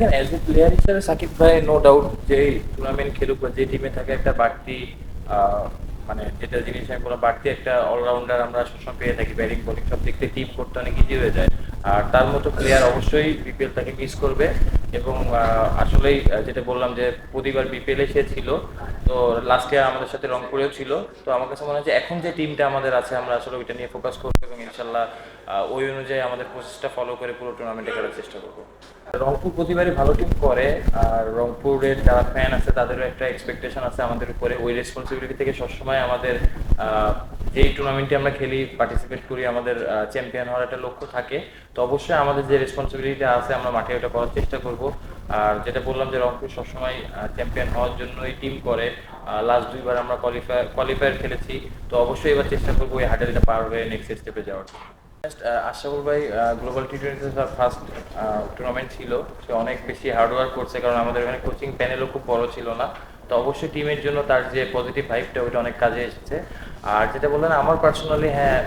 As a player হিসেবে সাকিব ভাই no doubt যে টুর্নামেন্ট খেলুক বা যে টিমে থাকে একটা বাড়তি মানে যেটা জিনিস আমি বললাম, বাড়তি একটা অলরাউন্ডার আমরা সবসময় পেয়ে থাকি ব্যাটিং বোলিং সব দিক থেকে টিম করতে অনেক ইজি হয়ে যায়। আর তার মতো প্লেয়ার অবশ্যই বিপিএল তাকে মিস করবে এবং আসলেই যেটা বললাম যে প্রতিবার বিপিএল সে ছিল, তো লাস্ট ইয়ার আমাদের সাথে রংপুরেও ছিল, তো আমার কাছে মনে হয় যে এখন যে টিমটা আমাদের আছে, আমরা আসলে ওইটা নিয়ে ফোকাস করব এবং ইনশাল্লাহ ওই অনুযায়ী আমাদের প্রসেসটা ফলো করে পুরো টুর্নামেন্টে খেলার চেষ্টা করব। রংপুর প্রতিবারই ভালো টিম করে, আর রংপুরের যারা ফ্যান আছে, তাদেরও একটা এক্সপেকটেশন আছে আমাদের উপরে। ওই রেসপন্সিবিলিটি থেকে সবসময় আমাদের যেই টুর্নামেন্টে আমরা খেলি পার্টিসিপেট করি, আমাদের চ্যাম্পিয়ন হওয়ার একটা লক্ষ্য থাকে। তো অবশ্যই আমাদের যে রেসপন্সিবিলিটি আছে, আমরা মাঠে ওটা করার চেষ্টা করব। আর যেটা বললাম যে রংপুর সবসময় চ্যাম্পিয়ন হওয়ার জন্যই টিম করে। লাস্ট দুইবার আমরা কোয়ালিফায়ার কোয়ালিফায়ার খেলেছি। তো অবশ্যই এবার চেষ্টা করব এই হার্ডেলটা পার হয়ে নেক্সট স্টেপে যাওয়ার। আশাকুর ভাই global T twenty first tournament ছিল। সে অনেক বেশি হার্ডওয়ার্ক করছে কারণ আমাদের এখানে কোচিং প্যানেলও খুব বড় ছিল না। তো অবশ্যই টিমের জন্য তার যে পজিটিভ ভাইবটা ওইটা অনেক কাজে এসেছে। আর যেটা বললেন আমার পার্সোনালি হ্যাঁ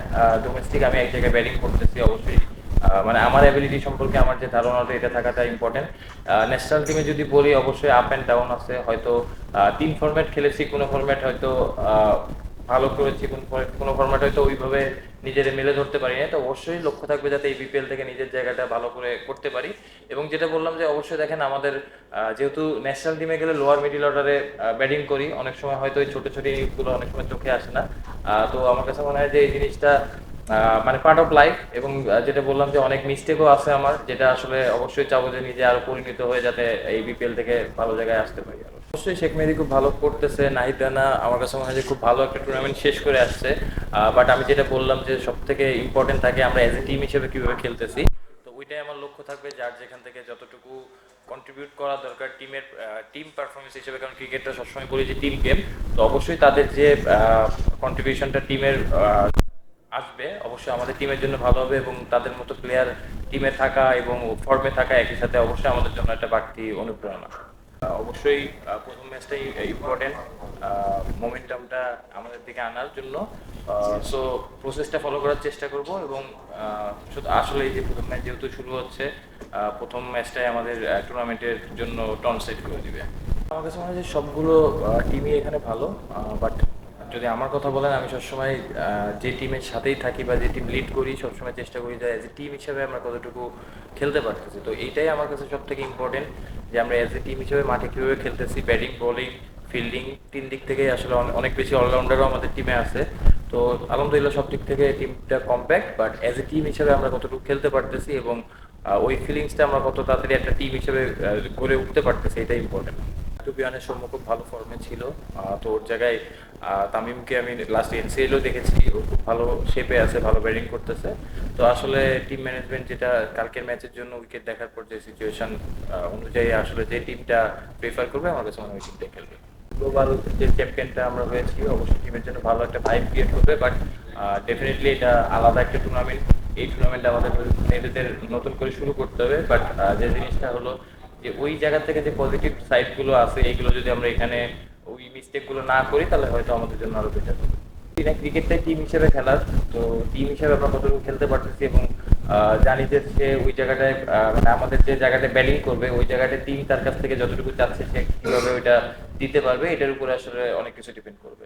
ডোমেস্টিক আমি এক জায়গায় ব্যাটিং করতেছি অবশ্যই। আহ, মানে আমার অ্যাবিলিটি সম্পর্কে আমার যে ধারণাটা এটা থাকাটা ইম্পর্টেন্ট ন্যাশনাল টিমে যদি বলি অবশ্যই আপ অ্যান্ড ডাউন আছে। হয়তো তিন ফরম্যাট খেলেছি কোনো ফরম্যাট হয়তো ভালো করেছি, কোন কোনো ফরম্যাট হয়তো ওইভাবে নিজের মেলে ধরতে পারি না তো অবশ্যই লক্ষ্য থাকবে যাতে এই বিপিএল থেকে নিজের জায়গাটা ভালো করে করতে পারি। এবং যেটা বললাম যে অবশ্যই দেখেন আমাদের যেহেতু ন্যাশনাল টিমে গেলে লোয়ার মিডিল অর্ডারে ব্যাটিং করি, অনেক সময় হয়তো ওই ছোটো ছোটো ইনিংসগুলো অনেক সময় চোখে আসে না। তো আমার কাছে মনে হয় যে এই জিনিসটা মানে পার্ট অফ লাইফ এবং যেটা বললাম যে অনেক মিস্টেকও আছে আমার, যেটা আসলে অবশ্যই চাবো যে নিজে আরও পরিণত হয়ে যাতে এই বিপিএল থেকে ভালো জায়গায় আসতে পারি। অবশ্যই শেখ মেহেদি খুব ভালো করতেছে নাহিদানা আমার কাছে মনে হয় যে খুব ভালো একটা টুর্নামেন্ট শেষ করে আসছে। বাট আমি যেটা বললাম যে সব থেকে ইম্পর্টেন্ট থাকে আমরা এজ এ টিম হিসেবে কীভাবে খেলতেছি। তো ওইটাই আমার লক্ষ্য থাকবে, যার যেখান থেকে যতটুকু কন্ট্রিবিউট করা দরকার টিমের টিম পারফরমেন্স হিসেবে, কারণ ক্রিকেটটা সবসময় বলি যে টিম গেম তো অবশ্যই তাদের যে কন্ট্রিবিউশনটা টিমের আসবে। অবশ্যই আমাদের টিমের জন্য ভালো হবে এবং তাদের মতো প্লেয়ার টিমে থাকা এবং ফর্মে থাকা একই সাথে অবশ্যই আমাদের জন্য একটা বাড়তি অনুপ্রেরণা। অবশ্যই প্রথম ম্যাচটাই ইম্পর্টেন্ট মোমেন্টামটা আমাদের দিকে আনার জন্য। সো প্রসেসটা ফলো করার চেষ্টা করব এবং আসলে এই যে প্রথম ম্যাচ যেহেতু শুরু হচ্ছে প্রথম ম্যাচটাই আমাদের টুর্নামেন্টের জন্য টন সেট করে দিবে। আমার কাছে মনে হয় যে সবগুলো টিমই এখানে ভালো বাট যদি আমার কথা বলেন, আমি সবসময় যে টিমের সাথেই থাকি বা যে টিম লিড করি, সবসময় চেষ্টা করি যে অ্যাজ এ টিম হিসেবে আমরা কতটুকু খেলতে পারতেছি। তো এইটাই আমার কাছে সব থেকে ইম্পর্টেন্ট যে আমরা অ্যাজ এ টিম হিসেবে মাঠে কীভাবে খেলতেছি ব্যাটিং বোলিং ফিল্ডিং তিন দিক থেকেই আসলে অনেক বেশি অলরাউন্ডারও আমাদের টিমে আছে। তো আলহামদুলিল্লাহ সব দিক থেকে টিমটা compact but as a team হিসেবে আমরা কতটুকু খেলতে পারতেছি এবং ওই ফিলিংসটা আমরা কত তাড়াতাড়ি একটা টিম হিসেবে গড়ে উঠতে পারতেছি, এটাই important to be honest Soumya খুব ভালো ফর্মে ছিল। তো ওর জায়গায় তামিমকে আমি লাস্ট এনসিএলও দেখেছি। ও খুব ভালো শেপে আছে, ভালো ব্যাটিং করতেছে। তো আসলে টিম ম্যানেজমেন্ট যেটা কালকের ম্যাচের জন্য উইকেট দেখার পর যে সিচুয়েশন অনুযায়ী আসলে যে টিমটা প্রেফার করবে, আমার কাছে মনে হয় ওই টিমটাই খেলবে। গ্লোবাল যে চ্যাম্পিয়নটা আমরা হয়েছি, অবশ্যই টিমের জন্য ভালো একটা ভাইব ক্রিয়েট করবে বাট ডেফিনেটলি এটা আলাদা একটা টুর্নামেন্ট এই টুর্নামেন্ট আমাদের মেয়েদের নতুন করে শুরু করতে হবে বাট যে জিনিসটা হলো যে ওই জায়গা থেকে যে পজিটিভ সাইডগুলো আছে, এইগুলো যদি আমরা এখানে ওই মিস্টেকগুলো না করি, তাহলে হয়তো আমাদের জন্য আরও বেটার হবে। এটা ক্রিকেটটাই টিম হিসেবে খেলার, তো টিম হিসেবে আমরা কতটুকু খেলতে পারতেছি এবং জানি যে সে ওই জায়গাটায় মানে আমাদের যে জায়গাটায় ব্যাটিং করবে, ওই জায়গাটায় টিম তার কাছ থেকে যতটুকু চাচ্ছে সে কীভাবে ওইটা দিতে পারবে, এটার উপরে আসলে অনেক কিছু ডিপেন্ড করবে।